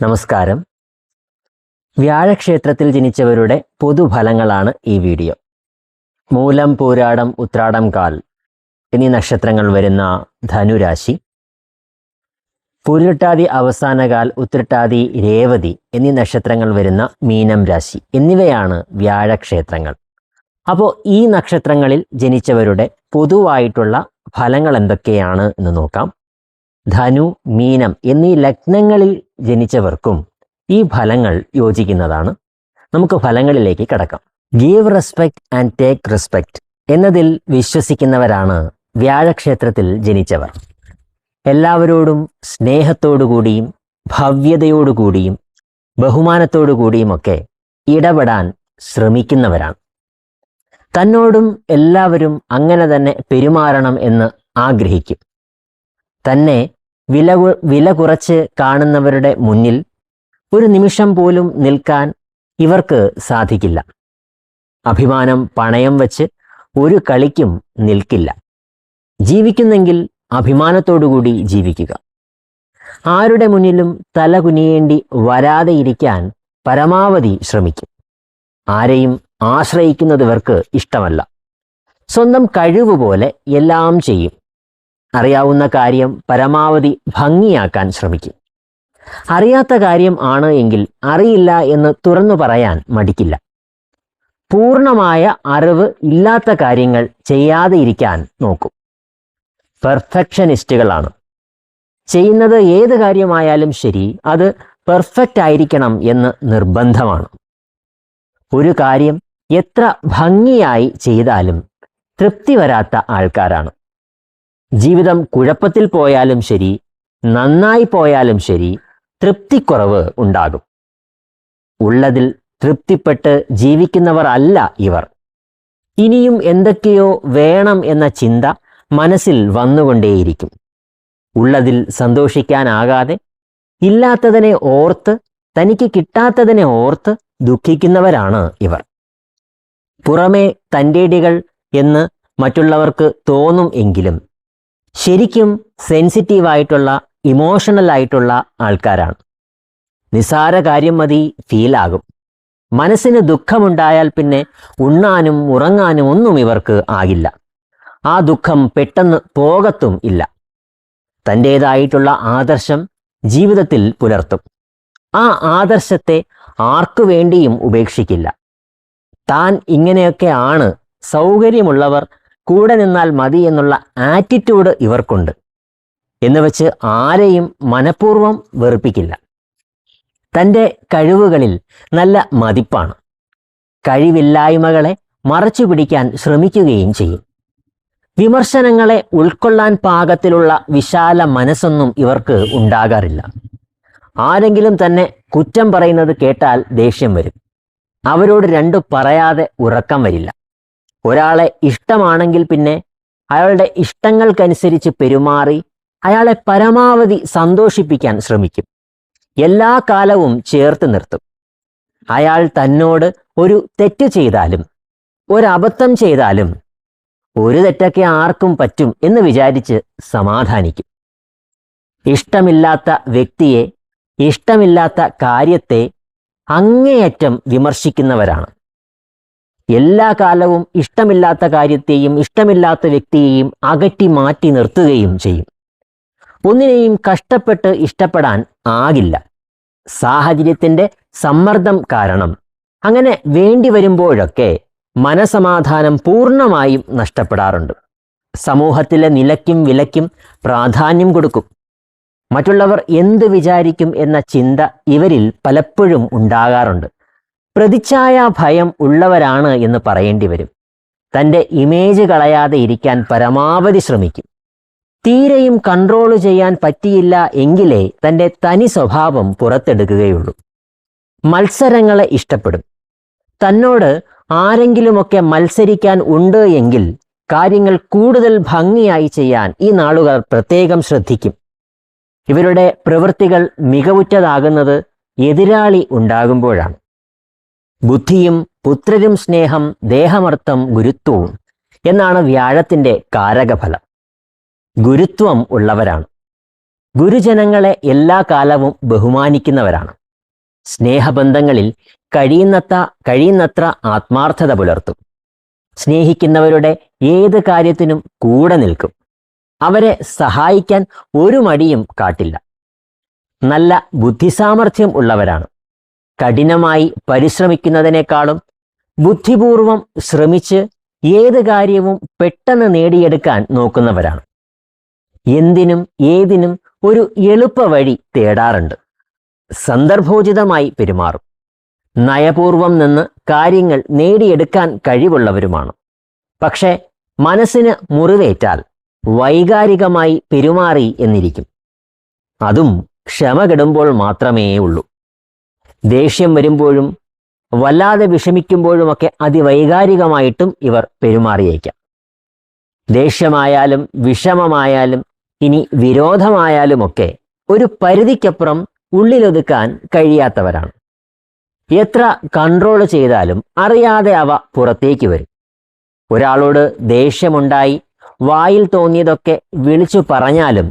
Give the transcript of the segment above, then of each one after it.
നമസ്കാരം. വ്യാഴക്ഷേത്രത്തിൽ ജനിച്ചവരുടെ പൊതുഫലങ്ങളാണ് ഈ വീഡിയോ. മൂലം പൂരാടം ഉത്രാടം കാൽ എന്നീ നക്ഷത്രങ്ങൾ വരുന്ന ധനുരാശി പൂരിട്ടാതി അവസാനകാൽ ഉത്രട്ടാതി രേവതി എന്നീ നക്ഷത്രങ്ങൾ വരുന്ന മീനം രാശി എന്നിവയാണ് വ്യാഴക്ഷേത്രങ്ങൾ. അപ്പോൾ ഈ നക്ഷത്രങ്ങളിൽ ജനിച്ചവരുടെ പൊതുവായിട്ടുള്ള ഫലങ്ങൾ എന്തൊക്കെയാണ് എന്ന് നോക്കാം. ധനു മീനം എന്നീ ലഗ്നങ്ങളിൽ ജനിച്ചവർക്കും ഈ ഫലങ്ങൾ യോജിക്കുന്നതാണ്. നമുക്ക് ഫലങ്ങളിലേക്ക് കടക്കാം. Give respect and take respect എന്നതിൽ വിശ്വസിക്കുന്നവരാണ് വ്യാഴക്ഷേത്രത്തിൽ ജനിച്ചവർ. എല്ലാവരോടും സ്നേഹത്തോടുകൂടിയും ഭവ്യതയോടുകൂടിയും ബഹുമാനത്തോടുകൂടിയുമൊക്കെ ഇടപെടാൻ ശ്രമിക്കുന്നവരാണ്. തന്നോടും എല്ലാവരും അങ്ങനെ തന്നെ പെരുമാറണം എന്ന് ആഗ്രഹിക്കും. തന്നെ വില വില കുറച്ച് കാണുന്നവരുടെ മുന്നിൽ ഒരു നിമിഷം പോലും നിൽക്കാൻ ഇവർക്ക് സാധിക്കില്ല. അഭിമാനം പണയം വച്ച് ഒരു കളിക്കും നിൽക്കില്ല. ജീവിക്കുന്നെങ്കിൽ അഭിമാനത്തോടുകൂടി ജീവിക്കുക. ആരുടെ മുന്നിലും തല കുനിയേണ്ടി വരാതെ ഇരിക്കാൻ പരമാവധി ശ്രമിക്കും. ആരെയും ആശ്രയിക്കുന്നത് ഇവർക്ക് ഇഷ്ടമല്ല. സ്വന്തം കഴിവ് പോലെ എല്ലാം ചെയ്യും. അറിയാവുന്ന കാര്യം പരമാവധി ഭംഗിയാക്കാൻ ശ്രമിക്കും. അറിയാത്ത കാര്യം ആണ് എങ്കിൽ അറിയില്ല എന്ന് തുറന്നു പറയാൻ മടിക്കില്ല. പൂർണമായ അറിവ് ഇല്ലാത്ത കാര്യങ്ങൾ ചെയ്യാതെ ഇരിക്കാൻ നോക്കും. പെർഫെക്ഷനിസ്റ്റുകളാണ്. ചെയ്യുന്നത് ഏത് കാര്യമായാലും ശരി അത് പെർഫെക്റ്റ് ആയിരിക്കണം എന്ന് നിർബന്ധമാണ്. ഒരു കാര്യം എത്ര ഭംഗിയായി ചെയ്താലും തൃപ്തി വരാത്ത ആൾക്കാരാണ്. ജീവിതം കുഴപ്പത്തിൽ പോയാലും ശരി നന്നായി പോയാലും ശരി തൃപ്തിക്കുറവ് ഉണ്ടാകും. ഉള്ളതിൽ തൃപ്തിപ്പെട്ട് ജീവിക്കുന്നവർ അല്ല ഇവർ. ഇനിയും എന്തൊക്കെയോ വേണം എന്ന ചിന്ത മനസ്സിൽ വന്നുകൊണ്ടേയിരിക്കും. ഉള്ളതിൽ സന്തോഷിക്കാനാകാതെ ഇല്ലാത്തതിനെ ഓർത്ത് തനിക്ക് കിട്ടാത്തതിനെ ഓർത്ത് ദുഃഖിക്കുന്നവരാണ് ഇവർ. പുറമേ തന്റെടികൾ എന്ന് മറ്റുള്ളവർക്ക് തോന്നും എങ്കിലും ശരിക്കും സെൻസിറ്റീവായിട്ടുള്ള ഇമോഷണൽ ആയിട്ടുള്ള ആൾക്കാരാണ്. നിസാര കാര്യം മതി ഫീലാകും. മനസ്സിന് ദുഃഖമുണ്ടായാൽ പിന്നെ ഉണ്ണാനും ഉറങ്ങാനും ഒന്നും ഇവർക്ക് ആകില്ല. ആ ദുഃഖം പെട്ടെന്ന് പോകത്തും ഇല്ല. തന്റേതായിട്ടുള്ള ആദർശം ജീവിതത്തിൽ പുലർത്തും. ആ ആദർശത്തെ ആർക്കു വേണ്ടിയും ഉപേക്ഷിക്കില്ല. താൻ ഇങ്ങനെയൊക്കെ ആണ് സൗകര്യമുള്ളവർ കൂടെ നിന്നാൽ മതി എന്നുള്ള ആറ്റിറ്റ്യൂഡ് ഇവർക്കുണ്ട്. എന്ന് വെച്ച് ആരെയും മനഃപൂർവം വെറുപ്പിക്കില്ല. തന്റെ കഴിവുകളിൽ നല്ല മതിപ്പാണ്. കഴിവില്ലായ്മകളെ മറച്ചു പിടിക്കാൻ ശ്രമിക്കുകയും ചെയ്യും. വിമർശനങ്ങളെ ഉൾക്കൊള്ളാൻ പാകത്തിലുള്ള വിശാല മനസ്സൊന്നും ഇവർക്ക് ഉണ്ടാകാറില്ല. ആരെങ്കിലും തന്നെ കുറ്റം പറയുന്നത് കേട്ടാൽ ദേഷ്യം വരും. അവരോട് രണ്ടു പറയാതെ ഉറക്കം വരില്ല. ഒരാളെ ഇഷ്ടമാണെങ്കിൽ പിന്നെ അയാളുടെ ഇഷ്ടങ്ങൾക്കനുസരിച്ച് പെരുമാറി അയാളെ പരമാവധി സന്തോഷിപ്പിക്കാൻ ശ്രമിക്കും. എല്ലാ കാലവും ചേർത്ത് നിർത്തും. അയാൾ തന്നോട് ഒരു തെറ്റ് ചെയ്താലും ഒരബദ്ധം ചെയ്താലും ഒരു തെറ്റൊക്കെ ആർക്കും പറ്റും എന്ന് വിചാരിച്ച് സമാധാനിക്കും. ഇഷ്ടമില്ലാത്ത വ്യക്തിയെ ഇഷ്ടമില്ലാത്ത കാര്യത്തെ അങ്ങേയറ്റം വിമർശിക്കുന്നവരാണ്. എല്ലാ കാലവും ഇഷ്ടമില്ലാത്ത കാര്യത്തെയും ഇഷ്ടമില്ലാത്ത വ്യക്തിയെയും അകറ്റി മാറ്റി നിർത്തുകയും ചെയ്യും. ഒന്നിനെയും കഷ്ടപ്പെട്ട് ഇഷ്ടപ്പെടാൻ ആകില്ല. സാഹചര്യത്തിന്റെ സമ്മർദ്ദം കാരണം. അങ്ങനെ വേണ്ടി വരുമ്പോഴൊക്കെ മനസമാധാനം പൂർണമായും നഷ്ടപ്പെടാറുണ്ട്. സമൂഹത്തിലെ നിലയ്ക്കും വിലയ്ക്കും പ്രാധാന്യം കൊടുക്കും. മറ്റുള്ളവർ എന്ത് വിചാരിക്കും എന്ന ചിന്ത ഇവരിൽ പലപ്പോഴും ഉണ്ടാകാറുണ്ട്. പ്രതിച്ഛായ ഭയം ഉള്ളവരാണ് എന്ന് പറയേണ്ടി വരും. തന്റെ ഇമേജ് കളയാതെ ഇരിക്കാൻ പരമാവധി ശ്രമിക്കും. തീരെയും കൺട്രോൾ ചെയ്യാൻ പറ്റിയില്ല എങ്കിലേ തന്റെ തനി സ്വഭാവം പുറത്തെടുക്കുകയുള്ളൂ. മത്സരങ്ങളെ ഇഷ്ടപ്പെടും. തന്നോട് ആരെങ്കിലുമൊക്കെ മത്സരിക്കാൻ ഉണ്ട് എങ്കിൽ കാര്യങ്ങൾ കൂടുതൽ ഭംഗിയായി ചെയ്യാൻ ഈ നാളുകൾ പ്രത്യേകം ശ്രദ്ധിക്കും. ഇവരുടെ പ്രവൃത്തികൾ മികവുറ്റതാകുന്നത് എതിരാളി ഉണ്ടാകുമ്പോഴാണ്. ബുദ്ധിയും പുത്രരും സ്നേഹം ദേഹമർത്ഥം ഗുരുത്വവും എന്നാണ് വ്യാഴത്തിന്റെ കാരകഫലം. ഗുരുത്വം ഉള്ളവരാണ്. ഗുരുജനങ്ങളെ എല്ലാ കാലവും ബഹുമാനിക്കുന്നവരാണ്. സ്നേഹബന്ധങ്ങളിൽ കഴിയുന്നത്ര കഴിയുന്നത്ര ആത്മാർത്ഥത പുലർത്തും. സ്നേഹിക്കുന്നവരുടെ ഏത് കാര്യത്തിനും കൂടെ നിൽക്കും. അവരെ സഹായിക്കാൻ ഒരു മടിയും കാട്ടില്ല. നല്ല ബുദ്ധിസാമർഥ്യം ഉള്ളവരാണ്. കഠിനമായി പരിശ്രമിക്കുന്നതിനേക്കാളും ബുദ്ധിപൂർവം ശ്രമിച്ച് ഏത് കാര്യവും പെട്ടെന്ന് നേടിയെടുക്കാൻ നോക്കുന്നവരാണ്. എന്തിനും ഏതിനും ഒരു എളുപ്പ വഴി തേടാറുണ്ട്. സന്ദർഭോചിതമായി പെരുമാറും. നയപൂർവം നിന്ന് കാര്യങ്ങൾ നേടിയെടുക്കാൻ കഴിവുള്ളവരുമാണ്. പക്ഷേ മനസ്സിന് മുറിവേറ്റാൽ വൈകാരികമായി പെരുമാറി എന്നിരിക്കും. അതും ക്ഷമ കെടുമ്പോൾ മാത്രമേ ഉള്ളൂ ദേഷ്യം വരുമ്പോഴും വല്ലാതെ വിഷമിക്കുമ്പോഴുമൊക്കെ അതിവൈകാരികമായിട്ടും ഇവർ പെരുമാറിയേക്കാം. ദേഷ്യമായാലും വിഷമമായാലും ഇനി വിരോധമായാലുമൊക്കെ ഒരു പരിധിക്കപ്പുറം ഉള്ളിലൊതുക്കാൻ കഴിയാത്തവരാണ്. എത്ര കൺട്രോൾ ചെയ്താലും അറിയാതെ അവ പുറത്തേക്ക് വരും. ഒരാളോട് ദേഷ്യമുണ്ടായി വായിൽ തോന്നിയതൊക്കെ വിളിച്ചു പറഞ്ഞാലും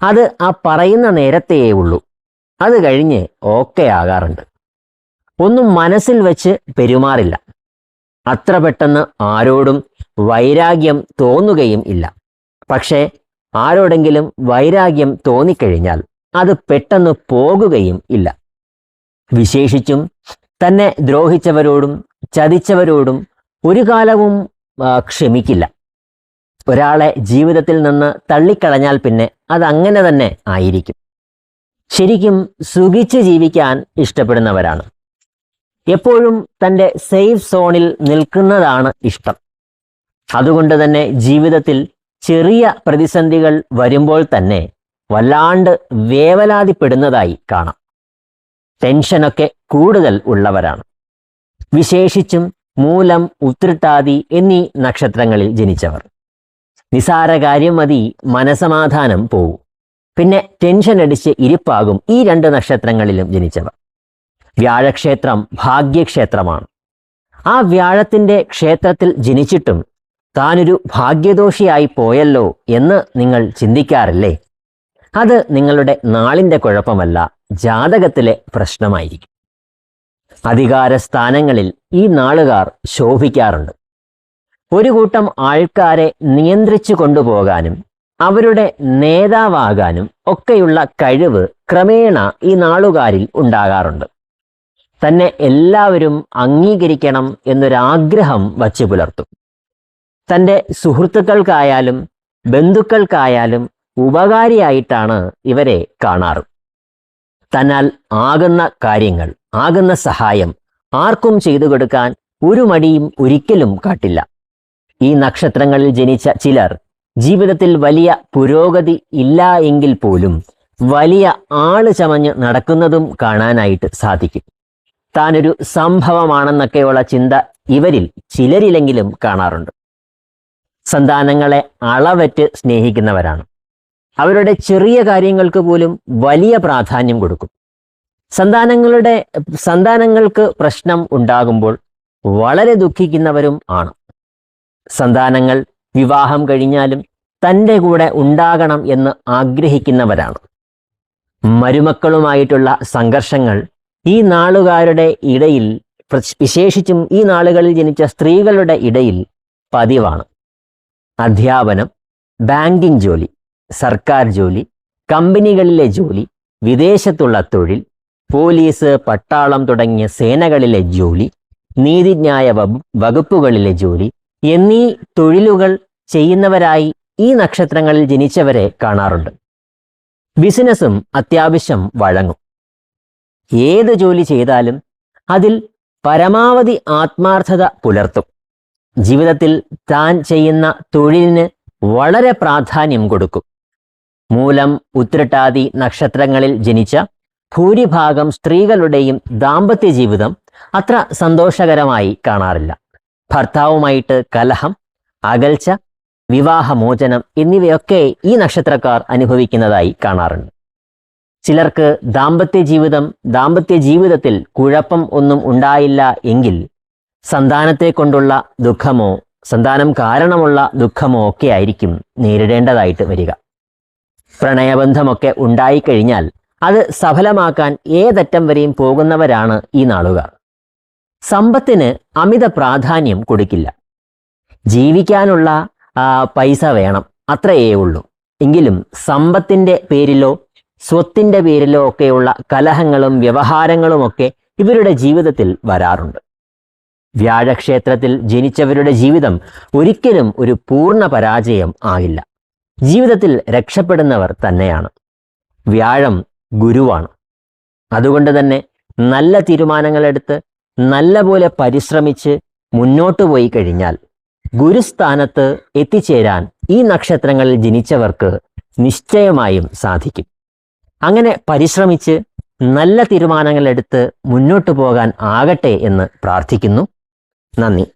അത് ആ പറയുന്ന നേരത്തെയേ ഉള്ളൂ. അത് കഴിഞ്ഞ് ഓക്കെ ആകാറുണ്ട്. ഒന്നും മനസ്സിൽ വെച്ച് പെരുമാറില്ല. അത്ര പെട്ടെന്ന് ആരോടും വൈരാഗ്യം തോന്നുകയും ഇല്ല. പക്ഷേ ആരോടെങ്കിലും വൈരാഗ്യം തോന്നിക്കഴിഞ്ഞാൽ അത് പെട്ടെന്ന് പോകുകയും ഇല്ല. വിശേഷിച്ചും തന്നെ ദ്രോഹിച്ചവരോടും ചതിച്ചവരോടും ഒരു കാലവും ക്ഷമിക്കില്ല. ഒരാളെ ജീവിതത്തിൽ നിന്ന് തള്ളിക്കളഞ്ഞാൽ പിന്നെ അതങ്ങനെ തന്നെ ആയിരിക്കും. ശരിക്കും സുഖിച്ച് ജീവിക്കാൻ ഇഷ്ടപ്പെടുന്നവരാണ്. എപ്പോഴും തന്റെ സേഫ് സോണിൽ നിൽക്കുന്നതാണ് ഇഷ്ടം. അതുകൊണ്ട് തന്നെ ജീവിതത്തിൽ ചെറിയ പ്രതിസന്ധികൾ വരുമ്പോൾ തന്നെ വല്ലാണ്ട് വേവലാതിപ്പെടുന്നതായി കാണാം. ടെൻഷനൊക്കെ കൂടുതൽ ഉള്ളവരാണ്. വിശേഷിച്ചും മൂലം ഉത്രട്ടാതി എന്നീ നക്ഷത്രങ്ങളിൽ ജനിച്ചവർ. നിസാര കാര്യം മതി മനസമാധാനം പോവും. പിന്നെ ടെൻഷൻ അടിച്ച് ഇരിപ്പാകും ഈ രണ്ട് നക്ഷത്രങ്ങളിലും ജനിച്ചവർ. വ്യാഴക്ഷേത്രം ഭാഗ്യക്ഷേത്രമാണ്. ആ വ്യാഴത്തിന്റെ ക്ഷേത്രത്തിൽ ജനിച്ചിട്ടും താനൊരു ഭാഗ്യദോഷിയായി പോയല്ലോ എന്ന് നിങ്ങൾ ചിന്തിക്കാറില്ലേ? അത് നിങ്ങളുടെ നാളിന്റെ കുഴപ്പമല്ല ജാതകത്തിലെ പ്രശ്നമായിരിക്കും. അധികാര സ്ഥാനങ്ങളിൽ ഈ നാളുകാർ ശോഭിക്കാറുണ്ട്. ഒരു കൂട്ടം ആൾക്കാരെ നിയന്ത്രിച്ചു കൊണ്ടുപോകാനും അവരുടെ നേതാവാകാനും ഒക്കെയുള്ള കഴിവ് ക്രമേണ ഈ നാളുകാരിൽ ഉണ്ടാകാറുണ്ട്. തന്നെ എല്ലാവരും അംഗീകരിക്കണം എന്നൊരാഗ്രഹം വച്ചു പുലർത്തും. തന്റെ സുഹൃത്തുക്കൾക്കായാലും ബന്ധുക്കൾക്കായാലും ഉപകാരിയായിട്ടാണ് ഇവരെ കാണാറ്. തന്നാൽ ആകുന്ന കാര്യങ്ങൾ ആകുന്ന സഹായം ആർക്കും ചെയ്തു കൊടുക്കാൻ ഒരു മടിയും ഒരിക്കലും കാട്ടില്ല. ഈ നക്ഷത്രങ്ങളിൽ ജനിച്ച ചിലർ ജീവിതത്തിൽ വലിയ പുരോഗതി ഇല്ല എങ്കിൽ പോലും വലിയ ആൾ ചമഞ്ഞ് നടക്കുന്നതും കാണാനായിട്ട് സാധിക്കും. താനൊരു സംഭവമാണെന്നൊക്കെയുള്ള ചിന്ത ഇവരിൽ ചിലരിലെങ്കിലും കാണാറുണ്ട്. സന്താനങ്ങളെ അളവറ്റ് സ്നേഹിക്കുന്നവരാണ്. അവരുടെ ചെറിയ കാര്യങ്ങൾക്ക് പോലും വലിയ പ്രാധാന്യം കൊടുക്കും. സന്താനങ്ങളുടെ സന്താനങ്ങൾക്ക് പ്രശ്നം ഉണ്ടാകുമ്പോൾ വളരെ ദുഃഖിക്കുന്നവരും ആണ്. സന്താനങ്ങൾ വിവാഹം കഴിഞ്ഞാലും തന്റെ കൂടെ ഉണ്ടാകണം എന്ന് ആഗ്രഹിക്കുന്നവരാണ്. മരുമക്കളുമായിട്ടുള്ള സംഘർഷങ്ങൾ ഈ നാളുകാരുടെ ഇടയിൽ വിശേഷിച്ചും ഈ നാളുകളിൽ ജനിച്ച സ്ത്രീകളുടെ ഇടയിൽ പതിവാണ്. അധ്യാപനം ബാങ്കിംഗ് ജോലി സർക്കാർ ജോലി കമ്പനികളിലെ ജോലി വിദേശത്തുള്ള തൊഴിൽ പോലീസ് പട്ടാളം തുടങ്ങിയ സേനകളിലെ ജോലി നീതിന്യായ വകുപ്പുകളിലെ ജോലി എന്നീ തൊഴിലുകൾ ചെയ്യുന്നവരായി ഈ നക്ഷത്രങ്ങളിൽ ജനിച്ചവരെ കാണാറുണ്ട്. ബിസിനസ്സും അത്യാവശ്യം വഴങ്ങും. ഏത് ജോലി ചെയ്താലും അതിൽ പരമാവധി ആത്മാർത്ഥത പുലർത്തും. ജീവിതത്തിൽ താൻ ചെയ്യുന്ന തൊഴിലിന് വളരെ പ്രാധാന്യം കൊടുക്കും. മൂലം ഉത്രട്ടാതി നക്ഷത്രങ്ങളിൽ ജനിച്ച ഭൂരിഭാഗം സ്ത്രീകളുടെയും ദാമ്പത്യ ജീവിതം അത്ര സന്തോഷകരമായി കാണാറില്ല. ഭർത്താവുമായിട്ട് കലഹം അകൽച്ച വിവാഹമോചനം എന്നിവയൊക്കെ ഈ നക്ഷത്രക്കാർ അനുഭവിക്കുന്നതായി കാണാറുണ്ട്. ചിലർക്ക് ദാമ്പത്യ ജീവിതം ദാമ്പത്യ ജീവിതത്തിൽ കുഴപ്പം ഒന്നും ഉണ്ടായില്ല എങ്കിൽ സന്താനത്തെ കൊണ്ടുള്ള ദുഃഖമോ സന്താനം കാരണമുള്ള ദുഃഖമോ ഒക്കെ ആയിരിക്കും നേരിടേണ്ടതായിട്ട് വരിക. പ്രണയബന്ധമൊക്കെ ഉണ്ടായിക്കഴിഞ്ഞാൽ അത് സഫലമാക്കാൻ ഏതറ്റം വരെയും പോകുന്നവരാണ് ഈ നാളുകാർ. സമ്പത്തിന് അമിത പ്രാധാന്യം കൊടുക്കില്ല. ജീവിക്കാനുള്ള പൈസ വേണം. അത്രയേ ഉള്ളൂ. എങ്കിലും സമ്പത്തിന്റെ പേരിലോ സ്വത്തിന്റെ പേരിലോ ഒക്കെയുള്ള കലഹങ്ങളും വ്യവഹാരങ്ങളുമൊക്കെ ഇവരുടെ ജീവിതത്തിൽ വരാറുണ്ട്. വ്യാഴക്ഷേത്രത്തിൽ ജനിച്ചവരുടെ ജീവിതം ഒരിക്കലും ഒരു പൂർണ പരാജയം ആകില്ല. ജീവിതത്തിൽ രക്ഷപ്പെടുന്നവർ തന്നെയാണ്. വ്യാഴം ഗുരുവാണ്. അതുകൊണ്ട് തന്നെ നല്ല തീരുമാനങ്ങളെടുത്ത് നല്ല പോലെ പരിശ്രമിച്ച് മുന്നോട്ട് പോയി കഴിഞ്ഞാൽ ഗുരുസ്ഥാനത്ത് എത്തിച്ചേരാൻ ഈ നക്ഷത്രങ്ങളിൽ ജനിച്ചവർക്ക് നിശ്ചയമായും സാധിക്കും. അങ്ങനെ പരിശ്രമിച്ച് നല്ല തീരുമാനങ്ങളെടുത്ത് മുന്നോട്ട് പോകാൻ ആകട്ടെ എന്ന് പ്രാർത്ഥിക്കുന്നു. നന്ദി.